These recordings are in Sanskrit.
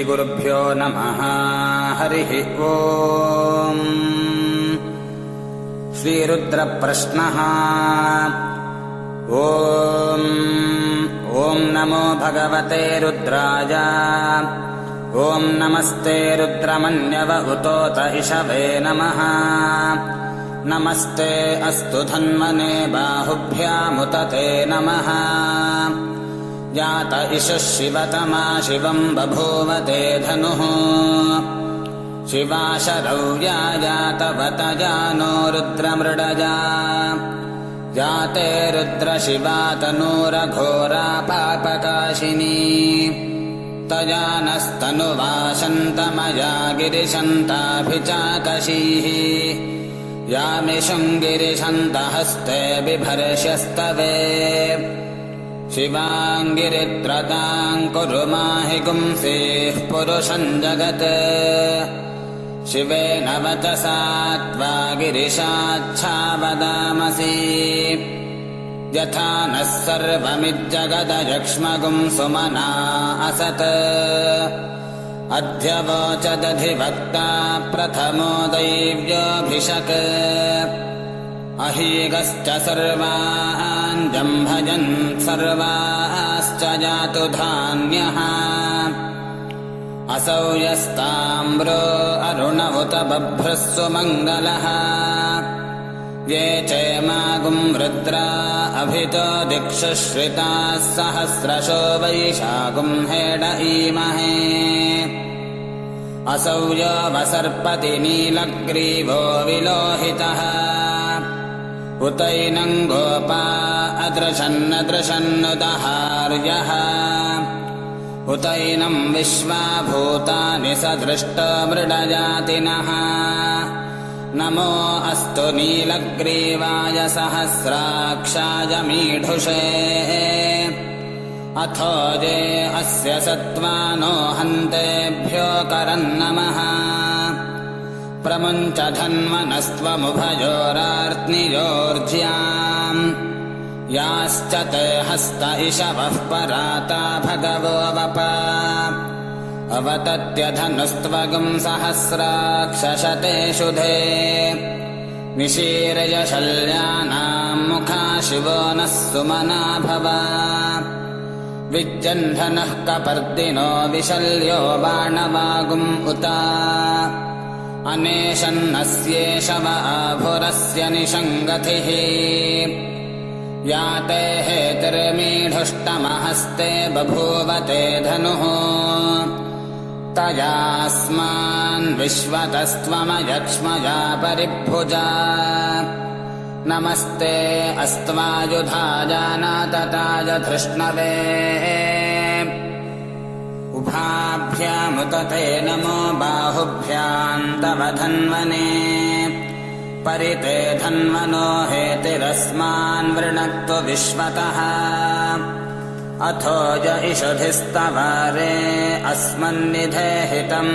श्रीगुरुभ्यो नमः। हरिः ओम्। श्रीरुद्रप्रश्नः। ॐ ॐ नमो भगवते रुद्राय। ॐ नमस्ते रुद्रमन्यव उतोत इषवे नमः। नमस्ते अस्तु धन्वने बाहुभ्यामुत ते नमः जात इषः शिवतमा शिवम् बभूव ते धनुः। शिवाशरौर्या जातवत जानो रुद्रमृडजा। जाते रुद्रशिवा तनूरघोरा पापकाशिनी। तजानस्तनुवासन्तमया गिरिशन्ताभिचाकशीः यामिषुङ्गिरिशन्तहस्ते बिभर्ष्यस्तवे शिवाङ्गिरित्रताम् कुरु माहि गुंसेः पुरुषम् जगत्। शिवेन वचसा त्वा गिरिशाच्छावदामसि यथा नः सर्वमिज्जगदयक्ष्मगुम् सुमना असत्। अध्यवोचदधिवक्ता प्रथमो दैव्योऽभिषक् अहीगश्च सर्वान् जम्भजन् सर्वाश्च जातु धान्यः। असौ यस्ताम्रो अरुण उत बभ्रः सुमङ्गलः ये चेमागुम् रुद्रा अभितो दिक्षु श्रिताः सहस्रशो वैशागुम् हेड ईमहे असौ यो वसर्पति नीलग्रीवो विलोहितः उतैनम् गोपा अदृशन्नदृशन्नुदहार्यः। उतैनम् विश्वाभूतानि नमो अस्तु नीलग्रीवाय सहस्राक्षाय मीढुषे। अथो जे अस्य सत्त्वानो हन्तेभ्यो करन्नमः प्रमुञ्च धन्वनस्त्वमुभयोरार्त्नियोर्ज्याम् याश्च ते हस्त इषवः पराता भगवो वप। अवतत्यधनुस्त्वगुम् सहस्राक्षशते शुधे निशीर्यशल्यानाम् मुखा शिवो नः सुमना भव। विज्जन्धनः कपर्दिनो विशल्यो बाणवागुम् उत अनेशन्नस्येष वा आभुरस्य निषङ्गतिः या ते हेतिर्मीढुष्टमहस्ते बभूवते धनुः। तयास्मान् विश्वतस्त्वमयक्ष्मजा परिभुजा। नमस्ते अस्त्वायुधाजानातताय धृष्णवे उभाभ्यामुत ते नमो बाहुभ्याम् तव धन्वने परिते हेतिरस्मान् वृणक्तु विश्वतः। अथो ज इषुधिस्तवारे अस्मन्निधेहितम्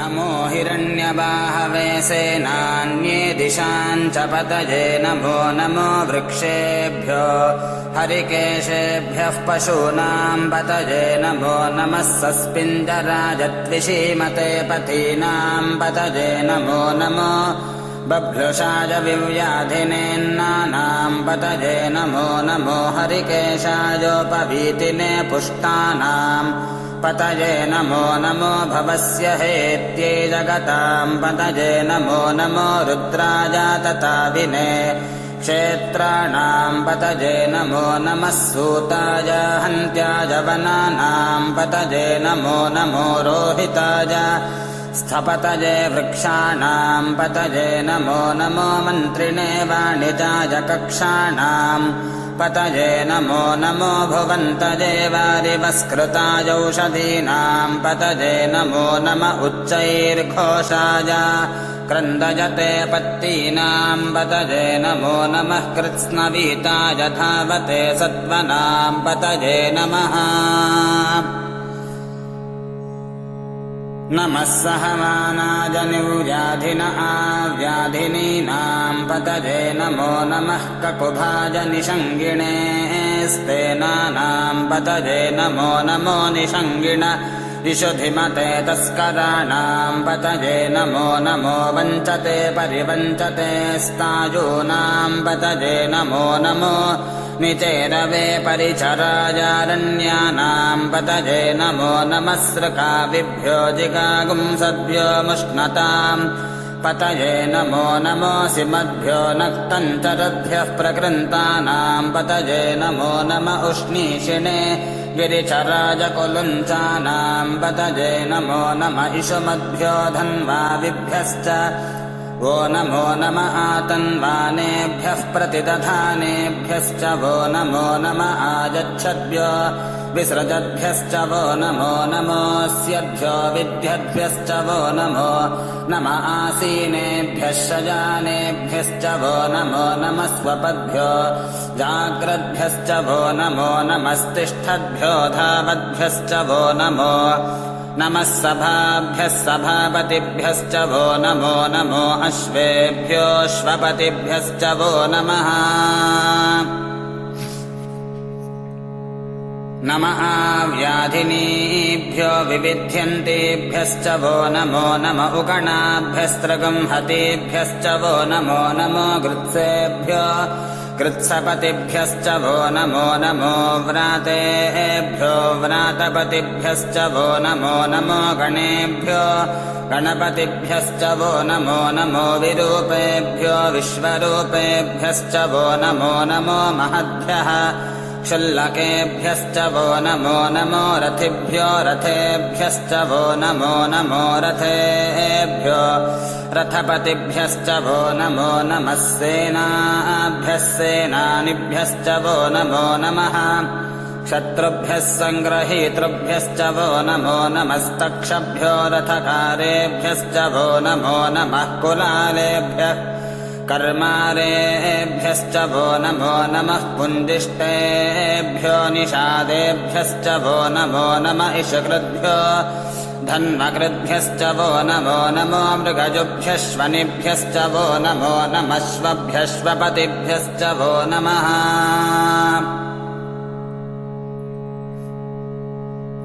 नमो हिरण्यबाहवे सेनान्ये दिशाम् च पतये नमो नमो वृक्षेभ्यो हरिकेशेभ्यः पशूनाम् पतये नमो नमः सस्पिञ्जराजत्विषीमते पथीनाम् पतये नमो नमो बभ्रुषाय विव्याधिनेन्नानाम् पतये नमो नमो हरिकेशायोपवीतिने पुष्टानाम् पतये नमो नमो भवस्य हेत्यै जगताम् पतये नमो नमो रुद्राजातताविने क्षेत्राणाम् पतये नमो नमः सूताय हन्त्याय वनानाम् पतये नमो नमो रोहिताय स्थपतये वृक्षाणाम् पतये नमो नमो मन्त्रिणे वाणिजाय कक्षाणाम् पतये नमो नमो भुवन्तये वारिवस्कृतायौषधीनाम् पतये नमो नम उच्चैर्घोषाय क्रन्दजते पत्तीनाम् पतजे नमो नमः कृत्स्नवीताय धावते सत्त्वनाम् पतजे नमः नमः सहमानाजनिव्याधिन आव्याधिनीनाम् पतजे नमो नमः ककुभाज निषङ्गिणेस्तेनानाम् पतजे नमो नमो निषङ्गिण दिशुधिमते तस्कराणाम् पतजे नमो नमो वञ्चते परिवञ्चते स्तायूनाम् पतजे नमो नमो निचेरवे परिचराजारण्यानाम् पतजे नमो नमस्रकाविभ्यो जिगागुंसद्भ्यो मुष्णताम् पतये नमो नमोऽसि मद्भ्यो नक्तञ्चरद्भ्यः प्रकृन्तानाम् पतये नमो नम उष्णीषिणे गिरिचराजकुलुञ्चानाम् पतये नमो नम इषुमद्भ्यो धन्वाविभ्यश्च वो नमो नम आतन्वानेभ्यः प्रतिदधानेभ्यश्च। वो नमो नम आगच्छद्भ्यो विसृजद्भ्यश्च वो नमो नमोऽस्यभ्यो विद्यद्भ्यश्च वो नमो नम आसीनेभ्यः शजानेभ्यश्च वो नमो नमः स्वपद्भ्यो जाग्रद्भ्यश्च वो नमो नमस्तिष्ठद्भ्यो धावद्भ्यश्च वो नमो नमः सभाभ्यः सभापतिभ्यश्च वो नमो नमो अश्वेभ्योऽश्वपतिभ्यश्च वो नमः नम आव्याधिनीभ्यो विविध्यन्तेभ्यश्च वो नमो नम उगणाभ्यस्त्रगंहतेभ्यश्च वो नमो नमो गृत्सेभ्यो कृत्सपतिभ्यश्च वो नमो नमो व्रातेभ्यो व्रातपतिभ्यश्च वो नमो नमो गणेभ्यो गणपतिभ्यश्च वो नमो नमो विरूपेभ्यो विश्वरूपेभ्यश्च वो नमो नमो महद्भ्यः क्षुल्लकेभ्यश्च वो नमो नमो रथिभ्यो रथेभ्यश्च वो नमो नमो रथेभ्यो रथपतिभ्यश्च वो नमो नमः सेनाभ्यः सेनानिभ्यश्च वो नमो नमः शत्रुभ्यः सङ्ग्रहीतृभ्यश्च वो नमो नमस्तक्षभ्यो रथकारेभ्यश्च वो नमो नमः कुलालेभ्यः कर्मारेभ्यश्च वो नमो नमः पुञ्जिष्टेभ्यो निषादेभ्यश्च वो नमो नम इषकृद्भ्यो धन्वकृद्भ्यश्च वो नमो नमो मृगजुभ्यश्वनिभ्यश्च वो नमो नमश्वभ्यश्वपतिभ्यश्च वो नमः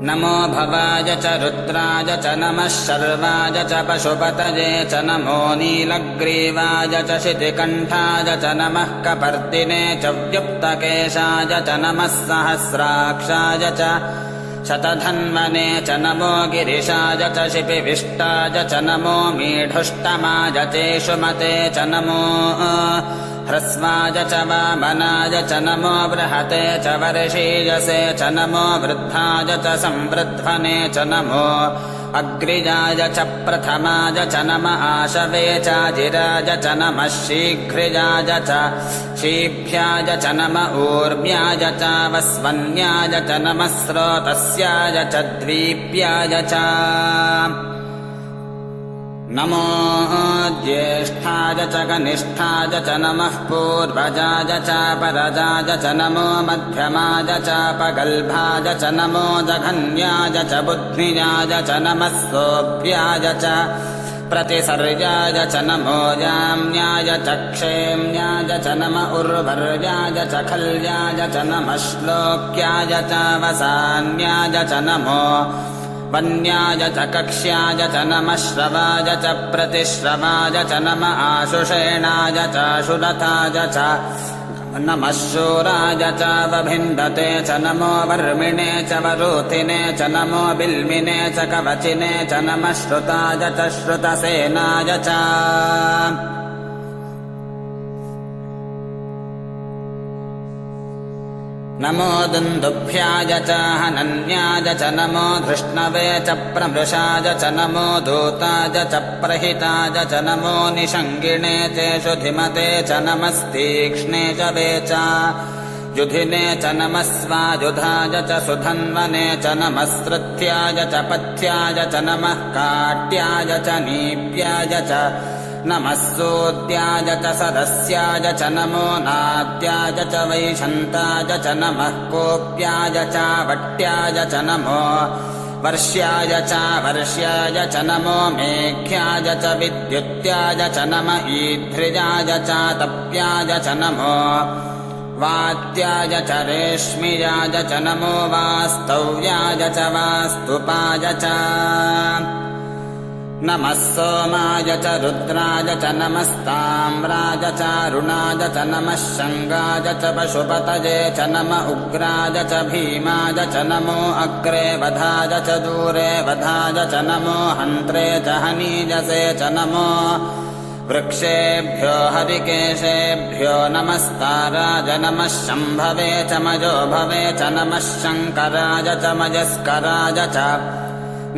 नमो भवाय च रुद्राय च नमः शर्वाय च पशुपतये च नमो नीलग्रीवाय च शितिकण्ठाय च नमः कपर्दिने च व्युक्तकेशाय च नमः सहस्राक्षाय च शतधन्वने च नमो गिरिशाय च शिपिविष्टाय च नमो मीढुष्टमाय चेषुमते च नमो ह्रस्वाय च वामनाय च नमो बृहते च वर्षीयसे च नमो वृद्धाय च संवृध्वने च नमो अग्रिजाय च प्रथमाय च नम आशवे चाजिराय च नमः शीघ्रिजाय च शीभ्याय च नम ऊर्म्याय च वस्वन्याय च नमः स्रोतस्याय च द्वीप्याय च नमो ज्येष्ठाय च कनिष्ठाय च नमः पूर्वजाय च परजाय च नमो मध्यमाय च पगल्भाय च नमो जघन्याय च बुद्धिजाय च नमः सोऽभ्याय च प्रतिसर्याय च नमो याम्याय च क्षेम्याय च नम उर्वर्याय च खल्याय च नमः श्लोक्याय च वसान्याय च नमो वन्याय च कक्ष्याय च नमः श्रवाय च प्रतिश्रवाय च नम आशुषेणाय चाशुरथाय च नमः शूराय च वभिन्दते च नमो वर्मिणे च वरूथिने च नमो बिल्मिने च कवचिने च नमः श्रुताय च श्रुतसेनाय च नमो दुन्दुभ्याय च हनन्याय च नमो धृष्णवे च प्रमृषाय च नमो दूताय च प्रहिताय च नमो निषङ्गिणे चेषु धिमते च नमस्तीक्ष्णे च वे च युधिने च नमस्वायुधाय च सुधन्वने च नमस्कृत्याय च पथ्याय च नमः काट्याय च नीप्याय च नमः सोऽद्याय च सदस्याय च नमो नाद्याय च वैशन्ताय च नमः कोऽप्याय च वट्याय च नमो वर्ष्याय च वर्ष्याय च नमो मेघ्याय च विद्युत्याय च नम ईध्रिजाय च तप्याय च नमो वात्याय च रेश्मियाय च नमो वास्तव्याय च वास्तुपाय च नमः सोमाय च रुद्राय च नमस्ताम्राय चारुणाय च नमः शङ्गाय च पशुपतये च नम उग्राय च भीमाय च नमो अग्रे वधाय च दूरे वधाय च नमो हन्त्रे च हनीजसे च नमो वृक्षेभ्यो हरिकेशेभ्यो नमस्ताराय नमः शम्भवे च मजो भवे च नमः शङ्कराय च मजस्कराय च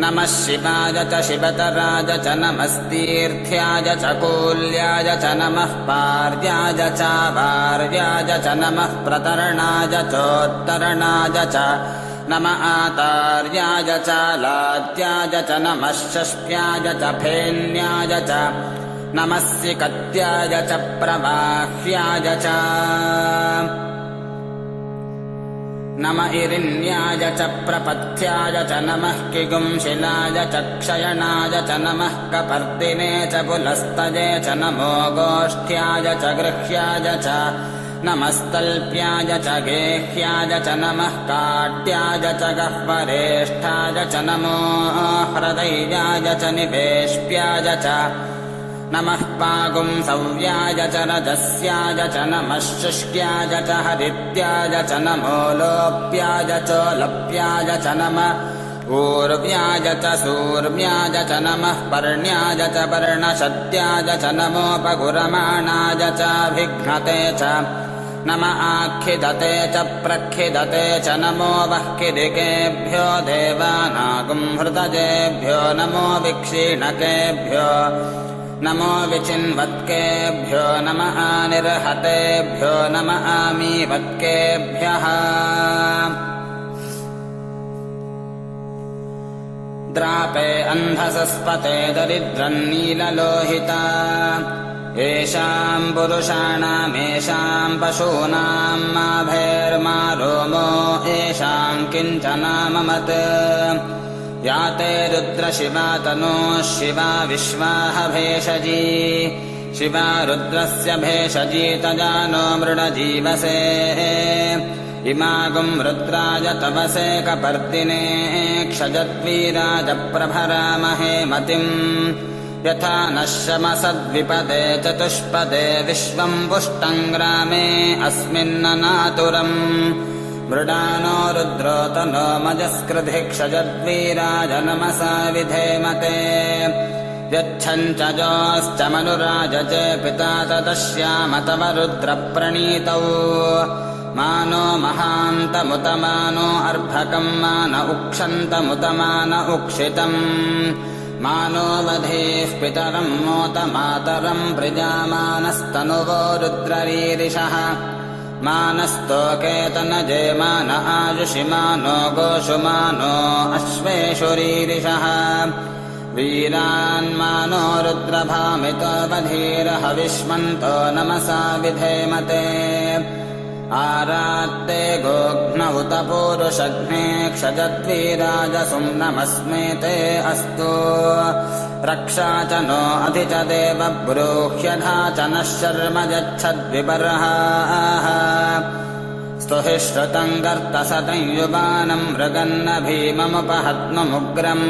नमः शिवाय च शिवतराय च नमस्तीर्थ्याय च कूल्याय च नमः पार्याय च वार्याय च नमः प्रतरणाय चोत्तरणाय च नम आतार्याय च लाद्याय च नमः षष्ट्याय च फेन्याय च नमस्य कत्याय च प्रवाह्याय च नम इरिण्याय च प्रपथ्याय च नमः किगुंशिलाय च क्षयणाय च नमः कपर्दिने च पुलस्तये च नमो गोष्ठ्याय च गृह्याय च नमस्तल्प्याय च गेह्याय च नमः काट्याय च गह्वरेष्ठाय च नमो हृदयाय च निवेश्प्याय च नमः पागुंसव्याय च रजस्याय च नमः शुष्क्याय च हरित्याय च नमो लोप्याय च लप्याय च नम ऊर्व्याय च सूर्व्याय च नमः पर्ण्याय च पर्णशत्याय च नमोपगुरमाणाय चाभिघ्नते च नम आखिदते च प्रखिदते च नमो वह्किदिकेभ्यो देवानागुंहृतजेभ्यो नमो विक्षीणकेभ्यो नमो विचिन्वत्केभ्यो नम आनिर्हतेभ्यो नम आमीवत्केभ्यः। द्रापे अन्धसस्पते दरिद्रन्नीललोहिता येषाम् पुरुषाणामेषाम् पशूनाम् माभेर्मा रोमो येषाम् किञ्चनाममत् या ते रुद्रशिवा तनोः शिवा विश्वाह भेषजी शिवा रुद्रस्य भेषजी तजानो मृडजीवसे इमागुम् रुद्राय तवसे कपर्दिने क्षजद्वीराजप्रभरामहे मतिम् यथा नः शमसद्विपदे चतुष्पदे विश्वम् पुष्टम् ग्रामे अस्मिन्ननातुरम् मृडानो रुद्रोतनो मजस्कृधि क्षजद्वीराज नमसा विधेमते। यच्छम् च जोश्च मनुराज च पिता रुद्रप्रणीतौ मानो महान्तमुतमानो अर्भकम् मान उक्षन्तमुतमान उक्षितम्। मानो वधेः पितरम् मोतमातरम् प्रजामानस्तनुवो रुद्ररीरिषः मानस्तोकेतनजे मान आयुषिमानो गोषुमानो अश्वेषुरीरिषः वीरान्मानो रुद्रभामितो बधीरहविष्मन्तो नमसा विधेमते आरात्ते गोघ्न उत पूरुषघ्ने क्षजद्वीराजसुम्नमस्मे ते अस्तु। रक्षा च नो अधि च देव ब्रूह्यधा च नः शर्म यच्छद्विबर्हाः। स्तुहि श्रुतम् गर्तसतम् युवानम् मृगन्न भीममुपहत्ममुग्रम्।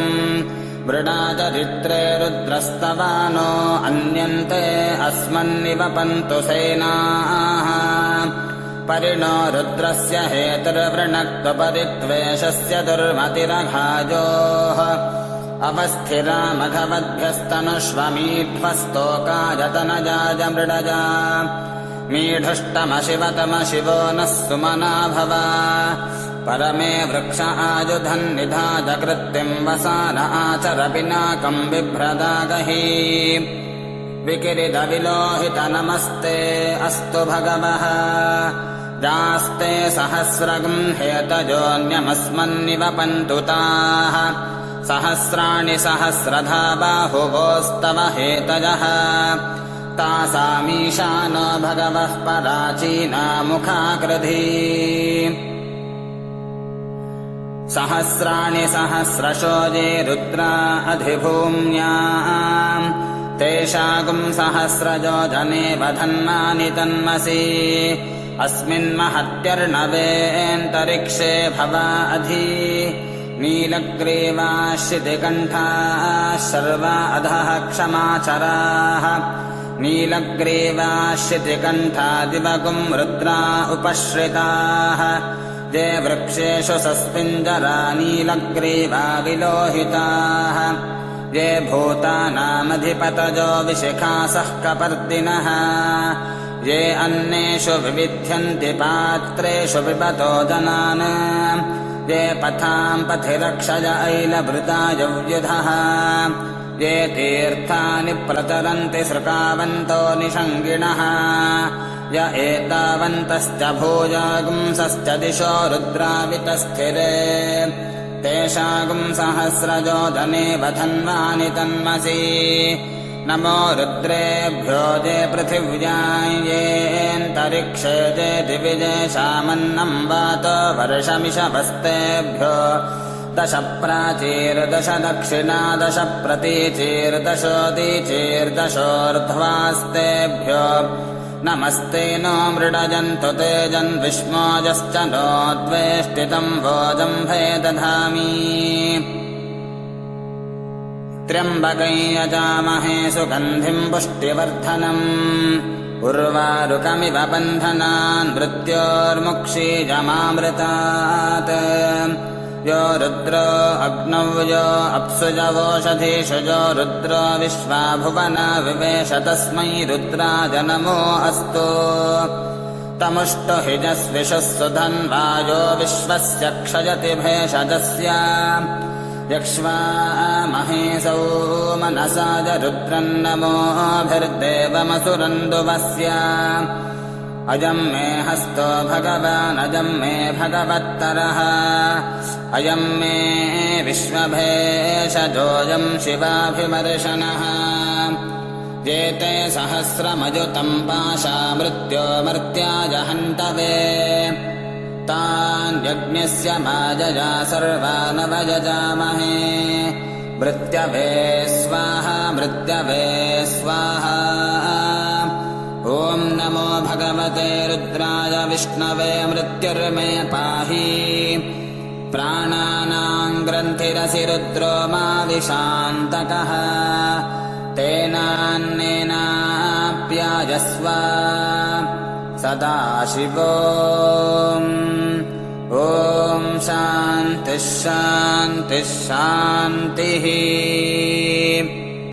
मृडाचरित्रे रुद्रस्तवानो अन्यन्ते अस्मन्निव पन्तु सेनाः परिणो रुद्रस्य हेतुर्वृणक्त्वपरित्वेषस्य दुर्मतिरघाजोः अवस्थिरा मघवद्भ्यस्तनुष्वमीध्वस्तोकायतनजाज मृडजा मीढुष्टमशिवतमशिवो नः सुमना भव। परमे वृक्ष आयुधन्निधाजकृत्तिम् वसान आचरपिनाकम् बिभ्रदागहि विकिरिदविलोहितनमस्ते अस्तु भगवः। जास्ते सहस्रगम् हेतजोऽन्यमस्मन्निव पन्तुताः सहस्राणि सहस्रधा बाहुवोस्तव हेतजः। तासामीशान भगवः पराचीनामुखाकृधी सहस्राणि सहस्रशो ये रुद्रा अधिभूम्या तेषागुम् सहस्रजो जने वधन्नानि तन्मसि। अस्मिन्महत्यर्णवेऽन्तरिक्षे भवा अधि नीलग्रीवाश्रितिकण्ठाः सर्वा अधः क्षमाचराः। नीलग्रीवाश्रितिकण्ठादिवगुम् रुद्रा उपश्रिताः। ये वृक्षेषु सस्मिञ्जरा नीलग्रीवा विलोहिताः ये भूतानामधिपतजो विशिखासः कपर्दिनः। ये अन्नेषु विविध्यन्ति पात्रेषु पिबतो जनान्। ये पथाम् पथि रक्षय ऐलभृतायव्युधः ये तीर्थानि प्रचरन्ति सृकावन्तो निषङ्गिणः। य एतावन्तश्च भूयागुंसश्च दिशो रुद्रावितस्थिरे तेषागुम् सहस्रजो धने वधन्वानि तन्मसि। नमो रुद्रेभ्यो जे पृथिव्यायेऽन्तरिक्षे जे दिविजेशामन्नम् वात वर्षमिषभस्तेभ्यो। दश प्राचीर्दश दक्षिणा दश प्रतीचीर्दशोदीचीर्दशोर्ध्वास्तेभ्यो नमस्ते नो मृडजन्तु ते जन्विष्मोजश्च नो द्वेष्टितम् वोजम्भे दधामि त्र्यम्बकै यजामहे सुगन्धिम् पुष्टिवर्धनम्। उर्वारुकमिव बन्धनान् मृत्योर्मुक्षीजमामृतात् यो रुद्रो अग्नौ यो अप्सुजवोषधीषुजो रुद्रो विश्वा भुवन विवेश तस्मै रुद्राजनमो अस्तु। तमुष्टु हिजस्विषः सुधन्वायो विश्वस्य क्षयति भेषजस्य। यक्ष्वा महेशौ मनसा च रुद्रन्नमोभिर्देवमसुरन्दुवस्य अयम् मे हस्तो भगवानजम् मे भगवत्तरः। अयम् मे विश्वभेषजोऽयम् शिवाभिमर्शनः। जेते सहस्रमयुतम् पाशा मृत्यो हन्तवे। तान्यज्ञस्य माजया सर्वानवयजामहे मृत्यवे स्वाहा मृत्यवे स्वाहा भगवते रुद्राय विष्णवे मृत्युर्मे पाहि। प्राणानाम् ग्रन्थिरसि रुद्रो मा विशान्तकः तेनान्नेनाप्यायस्व सदाशिवो ॐ शान्तिः शान्तिः शान्तिः